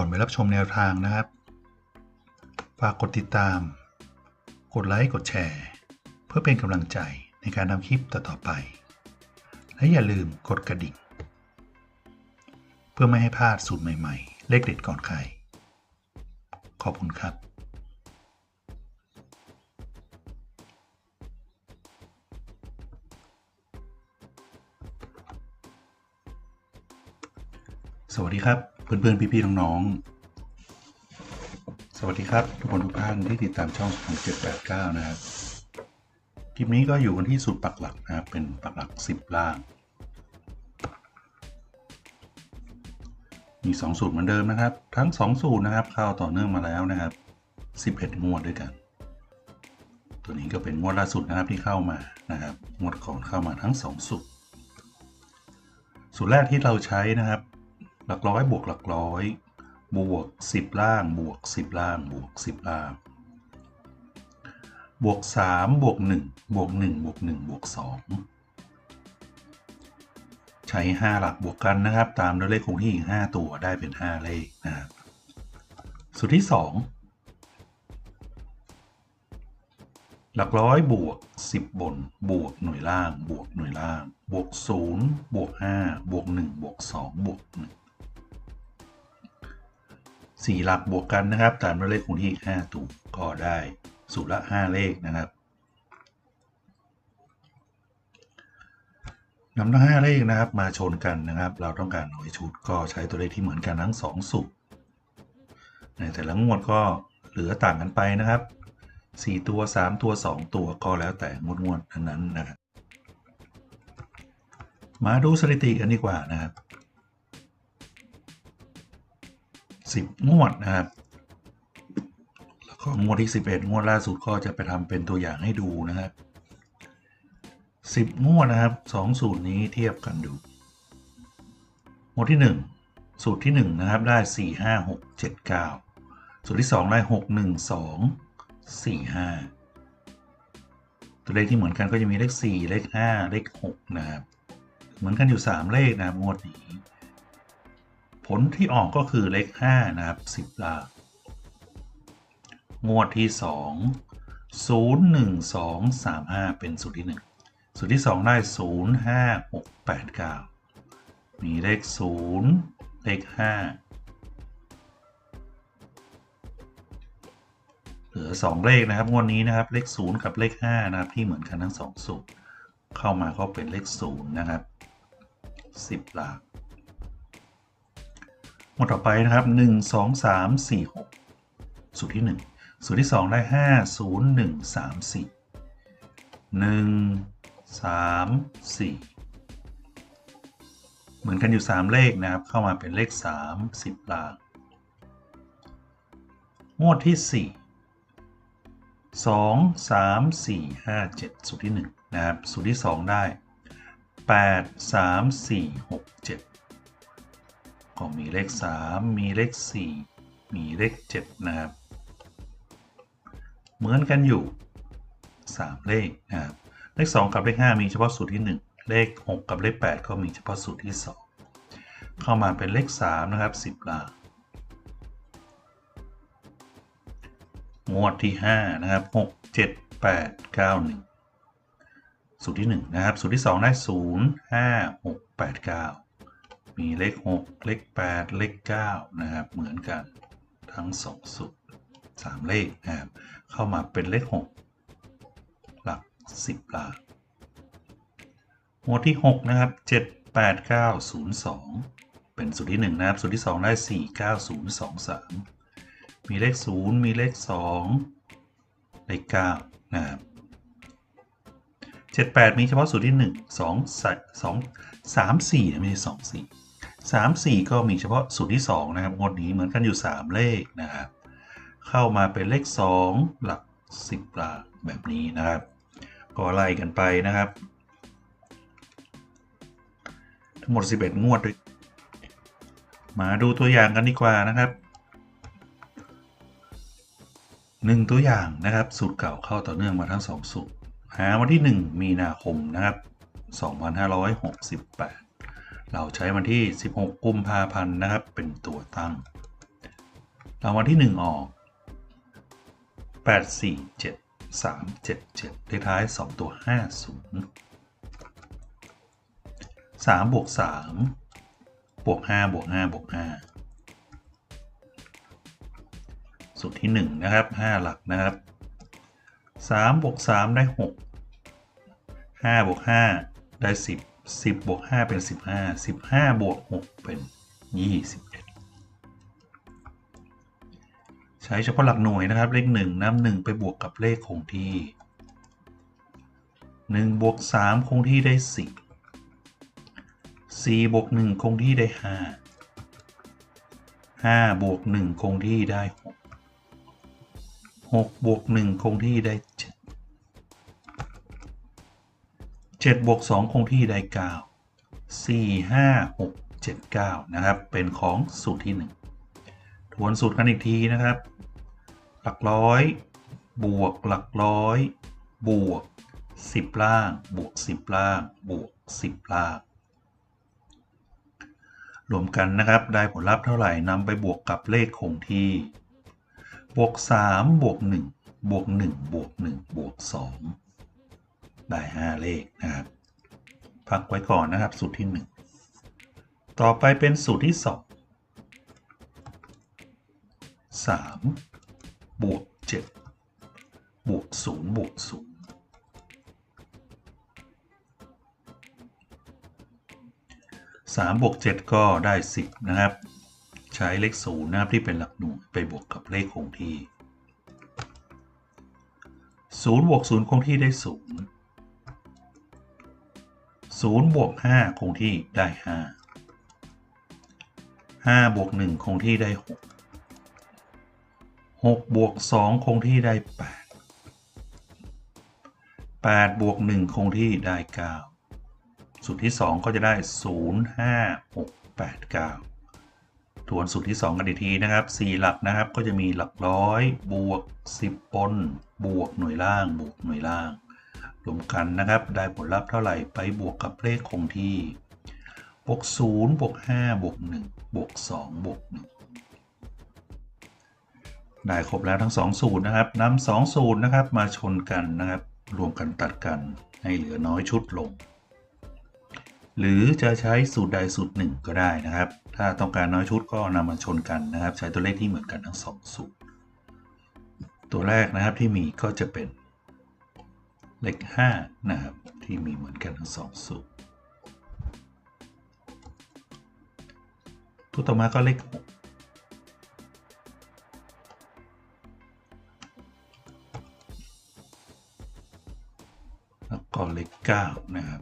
ก่อนไปรับชมแนวทางนะครับ ฝากกดติดตาม กดไลค์ กดแชร์ เพื่อเป็นกำลังใจในการทำคลิปต่อๆไป และอย่าลืมกดกระดิ่ง เพื่อไม่ให้พลาดสูตรใหม่ๆ เลขเด็ดก่อนใคร ขอบคุณครับสวัสดีครับ เพื่อนๆ พี่ๆ น้องๆ สวัสดีครับ ทุกคนทุกท่านที่ติดตามช่องของ789 นะครับ คลิปนี้ก็อยู่กันที่สูตรปักหลักนะครับ เป็นปักหลัก 10 ล่าง มี 2 สูตรเหมือนเดิมนะครับ ทั้ง 2 สูตรนะครับเข้าต่อเนื่องมาแล้วนะครับ 11 งวดด้วยกัน ตัวนี้ก็เป็นงวดล่าสุดนะครับที่เข้ามานะครับ งวดก่อนเข้ามาทั้ง 2 สูตร สูตรแรกที่เราใช้นะครับ หลักร้อยบวกหลักร้อย บวก 10 ล่างบวก 10 ล่างบวก 10 ล่าง บวก 3 บวก 1 บวก 1 บวก 1 บวก 2 ใช้ 5 หลักบวกกันนะครับ ตามด้วยเลขคงที่อีก 5 ตัวได้เป็น 5 เลขนะครับสูตรที่ 2 หลักร้อยบวก 10 บน บวกหน่วยล่าง บวกหน่วยล่าง บวก 0 บวก 5 บวก 1 บวก 2 บวก 1 4 หลักบวกกันนะครับ ตามด้วยเลขคงที่ 5ตัวก็ได้สูตรละ 5 เลขนะครับนำทั้ง5เลขนะครับมาชนกันนะครับ เราต้องการหน่วยชุดก็ใช้ตัวเลขที่เหมือนกันทั้ง 2 สูตรในแต่ละงวดก็เหลือต่างกันไปนะครับ 4 ตัว 3 ตัว 2 ตัวก็แล้วแต่งวดงวดนั้นนะครับมาดูสถิติกันดีกว่านะครับ 10 งวดนะครับ แล้วก็งวดที่ 11 งวดล่าสุดก็จะไปทำเป็นตัวอย่างให้ดูนะครับ 10 งวดนะครับ2สูตรนี้เทียบกันดู งวดที่ 1 สูตรที่ 1 นะครับได้ 4 5 6 7 9 สูตรที่ 2 ได้ 6 1 2 4 5 ตัวเลขที่เหมือนกันก็จะมีเลข 4 เลข 5 เลข 6 นะครับ เหมือนกันอยู่ 3 เลขนะครับงวดนี้ ผลที่ออกก็คือเลข5นะครับ10ล่างงวดที่ 2 0 1 2 3 5 เป็นสูตรที่ 1 สูตรที่ 2 ได้ 0 5 6 8 9 มีเลข 0 เลข 5 เหลือ 2 เลขนะครับงวดนี้นะครับเลข 0 กับเลข 5 นะครับ ที่เหมือนกันทั้ง 2 สูตร เข้ามาก็เป็นเลข 0 นะครับ 10 หลัก หมวดต่อไปนะครับ 1 2 3 4 6 สูตรที่ 1 สูตรที่ 2 ได้ 5 0 1 3 4 1 3 4 เหมือนกันอยู่ 3 เลขนะครับ เข้ามาเป็นเลข 3 10ลักงวดที่ 4 2 3 4 5 7 สูตรที่ 1 นะครับ สูตรที่ 2 ได้ 8 3 4 6 7 ก็มีเลข 3 มีเลข 4 มีเลข 7 นะครับ เหมือนกันอยู่ 3 เลขนะครับเลข 2 กับเลข 5 มีเฉพาะสูตรที่ 1 เลข 6 กับเลข 8 ก็มีเฉพาะสูตรที่ 2 เข้ามาเป็นเลข 3 นะครับ 10ล่างงวดที่ 5 นะครับ 6 7 8 9 1 สูตรที่ 1 นะครับ สูตรที่ 2 ได้ 0 5 6 8 9 มีเลข 6 เลข 8 เลข 9 นะครับ เหมือนกันทั้ง 2 สูตร 3 เลขนะครับเข้ามาเป็นเลข 6 หลัก 10ล่างงวดที่ 6 นะครับ 7 8 9 0 2 เป็นสูตรที่ 1 นะครับ สูตรที่ 2 ได้ 4 9 0 2 3 มีเลข 0 มีเลข 2 เลข 9 นะครับ78 มีเฉพาะสูตรที่ 1 2 2 3 4ไม่ใช่2 4 3 4 ก็มีเฉพาะสูตรที่ 2 นะครับงวดนี้เหมือนกันอยู่ 3 เลขนะครับ เข้ามาเป็นเลข 2 หลัก 10หลักแบบนี้นะครับ ก็ไล่กันไปนะครับ ทั้งหมด 11 งวดด้วยมาดูตัวอย่างกันดีกว่านะครับหนึ่งตัวอย่างนะครับ สูตรเก่าเข้าต่อเนื่องมาทั้ง 2 สูตรหาวันที่ 1 มีนาคมนะครับ 2568 เราใช้วันที่ 16 กุมภาพันธ์นะครับ เป็นตัวตั้งเราวันที่ 1 ออก 8 4 7 3 7 7เลขท้าย 2 ตัว 50 3บวก3บวก5บวก5บวก5สูตรที่ 1 นะครับ 5 หลักนะครับ3บวก3ได้ 6 5บวก5ได้ 10 10บวก5เป็น 15 15 บวก 6 เป็น 21 ใช้เฉพาะหลักหน่วยนะครับ เลข 1น้ำ1ไปบวกกับเลขคงที่ 1 บวก 3 คงที่ได้ 10 4 บวก 1 คงที่ได้ 5 5 บวก 1 คงที่ได้ 6 6 บวก 1 คงที่ได้7 7บวก2คงที่ได้ 9 4 5 6 7 9 นะครับ เป็นของสูตรที่ 1 ทวนสูตรกันอีกทีนะครับ หลักร้อย บวกหลักร้อย บวก 10 ล่าง บวก 10 ล่าง บวก 10 ล่าง รวมกันนะครับ ได้ผลลัพธ์เท่าไหร่นำไปบวกกับเลขคงที่ บวก 3 บวก 1 บวก 1 บวก 1 บวก 2 ได้ 5 เลขนะครับ พักไว้ก่อนนะครับ สูตรที่ 1 ต่อไปเป็นสูตรที่ 2 3 บวก 7 บวก 0 บวก0 3บวก7ก็ได้10นะครับ ใช้เลข0นะครับที่เป็นหลักหน่วยไปบวกกับเลขคงที่0บวก0คงที่ได้0 0บวก5คงที่ได้ 5 5บวก1คงที่ได้ 6 6บวก2คงที่ได้ 8 8บวก1คงที่ได้ 9 สูตรที่ 2 ก็จะได้ 0 5 6 8 9 ทวนสูตรที่ 2 กันอีกทีนะครับ 4 หลักนะครับก็จะมีหลักร้อยบวก 10ปนบวกหน่วยล่างบวกหน่วยล่าง รวมกันนะครับ ได้ผลลัพธ์เท่าไหร่ไปบวกกับเลขคงที่บวก0บวก5บวก1บวก2บวก1ได้ครบแล้วทั้ง 2 สูตรนะครับนำสองสูตรนะครับมาชนกันนะครับ รวมกันตัดกันให้เหลือน้อยชุดลง หรือจะใช้สูตรใดสูตรหนึ่งก็ได้นะครับ ถ้าต้องการน้อยชุดก็นำมาชนกันนะครับ ใช้ตัวเลขที่เหมือนกันทั้ง 2 สูตร ตัวแรกนะครับที่มีก็จะเป็น เลข5นะครับ ที่มีเหมือนกันทั้ง2สูตรตัวต่อมาก็เลข6แล้วก็เลข9นะครับ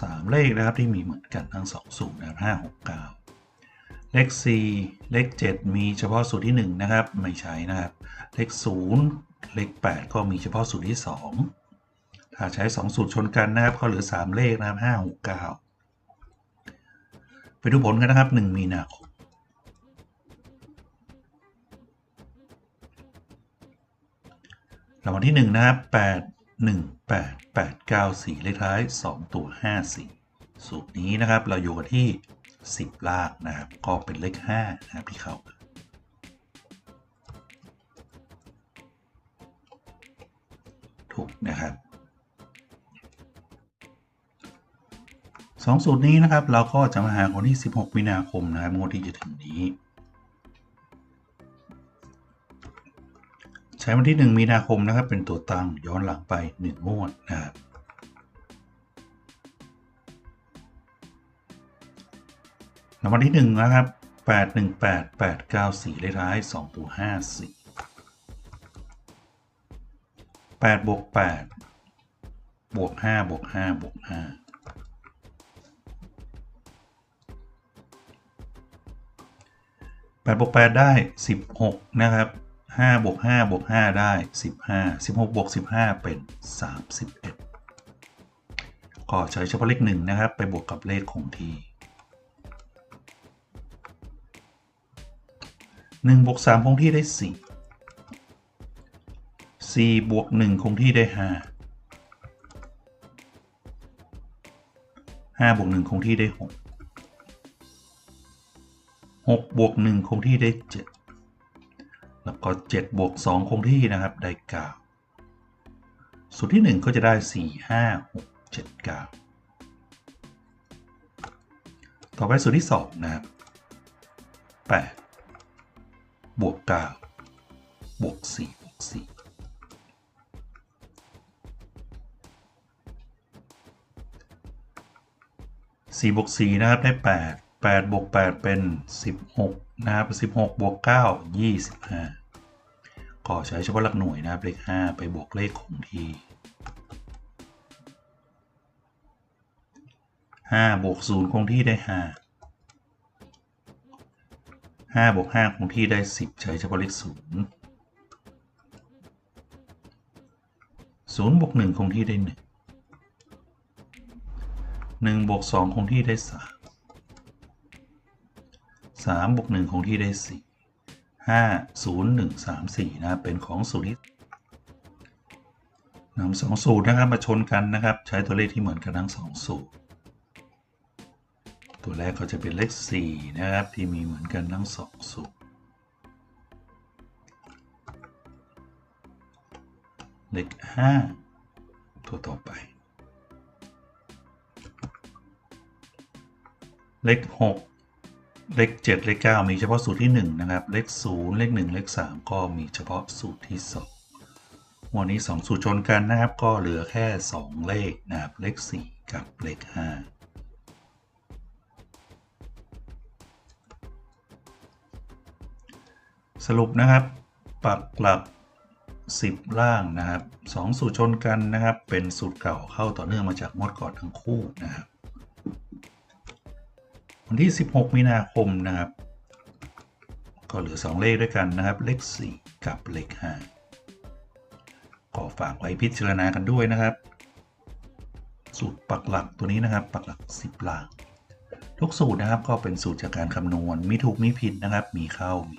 สามเลขนะครับที่มีเหมือนกันทั้งสองสูตรนะครับห้าหก เลข4เลข 7 มีเฉพาะสูตรที่ 1 นะครับ ไม่ใช้นะครับ เลข 0 เลข 8 ก็มีเฉพาะสูตรที่ 2 ถ้าใช้ 2 สูตรชนกันนะครับ ก็เหลือ 3 เลขนะครับ 5 6 9ไปดูผลกันนะครับ 1 มีนาคม รางวัลที่ 1 นะครับ 8 1 8 8 9 4 เลขท้าย 2 ตัว 5 4 สูตรนี้นะครับ เราอยู่กันที่ 10ลากนะครับก็เป็นเลข5นะครับที่เข้ามาถูกนะครับสองสูตรนี้นะครับเราก็จะมาหาคนที่ 16 มีนาคมนะครับงวดที่จะถึงนี้ ใช้วันที่ 1 มีนาคมนะครับเป็นตัวตั้งย้อนหลังไป 1 งวดนะครับ รางวัลที่1นะครับ8 1 8 8 9 4เก้าสี่เลขท้าย2ตัว5 4แปดบวกแปดบวกห้าบวกห้าบวกห้าแปดบวกแปดได้สิบหกนะครับห้าบวกห้าบวกห้าได้สิบห้าสิบหกบวกสิบห้าเป็นสามสิบเอ็ดก็ใช้เฉพาะเลขหนึ่งนะครับ ไปบวกกับเลขคงที่ หนึ่งบวกสามคงที่ได้สี่สี่บวกหนึ่งคงที่ได้ห้าห้าบวกหนึ่งคงที่ได้หกหกบวกหนึ่งคงที่ได้เจ็ดแล้วก็เจ็ดบวกสองคงที่นะครับได้เก้าสูตรที่หนึ่งก็จะได้สี่ห้าหกเจ็ดเก้าต่อไปสูตรที่สองนะครับแปด บวกเก้าบวกสี่บวกสี่สี่บวกสี่นะครับได้แปดแปดบวกแปดเป็นสิบหกนะครับสิบหกบวกเก้ายี่สิบห้าก็ใช้เฉพาะหลักหน่วยนะครับเลขห้าไปบวกเลขคงที่ห้าบวกศูนย์คงที่ได้ห้า ห้าบวกห้าคงที่ได้สิบใช้เฉพาะเลขศูนย์ศูนย์บวกหนึ่งคงที่ได้หนึ่งหนึ่งบวกสองคงที่ได้สามสามบวกหนึ่งคงที่ได้สี่ห้าศูนย์หนึ่งสามสี่นะเป็นของสูตรที่นำสองสูตรนะครับมาชนกันนะครับ ใช้ตัวเลขที่เหมือนกันทั้งสองสูตร ตัวแรกก็จะเป็นเลขสี่นะครับ ที่มีเหมือนกันทั้งสองสูตรเลขห้าตัวต่อไป เลขหกเลข 7 เลข 9 มีเฉพาะสูตรที่ 1 นะครับ เลข 0 เลข 1 เลข 3 ก็มีเฉพาะสูตรที่ 2 วันนี้ 2 สูตรชนกันนะครับ ก็เหลือแค่ 2 เลขนะครับ เลข 4 กับเลข 5 สรุปนะครับ ปักหลัก 10 ล่างนะครับ2สูตรชนกันนะครับ เป็นสูตรเก่าเข้าต่อเนื่องมาจากงวดก่อนทั้งคู่นะครับ วันที่ 16 มีนาคมนะครับ ก็เหลือ 2 เลขด้วยกันนะครับ เลข 4 กับเลข5ก็ฝากไว้พิจารณากันด้วยนะครับ สูตรปักหลักตัวนี้นะครับ ปักหลัก 10 ล่าง ทุกสูตรนะครับก็เป็นสูตรจากการคำนวณมีถูกมีผิดนะครับ มีเข้ามี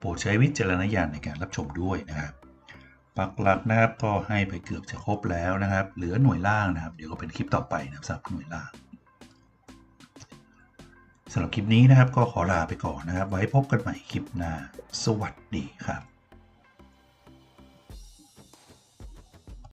โปรดใช้วิจารณญาณในการรับชมด้วยนะครับปักหลักนะครับก็ให้ไปเกือบจะครบแล้วนะครับ เหลือหน่วยล่างนะครับ เดี๋ยวก็เป็นคลิปต่อไปนะครับสำหรับหน่วยล่างสำหรับคลิปนี้นะครับก็ขอลาไปก่อนนะครับ ไว้พบกันใหม่คลิปหน้า สวัสดีครับ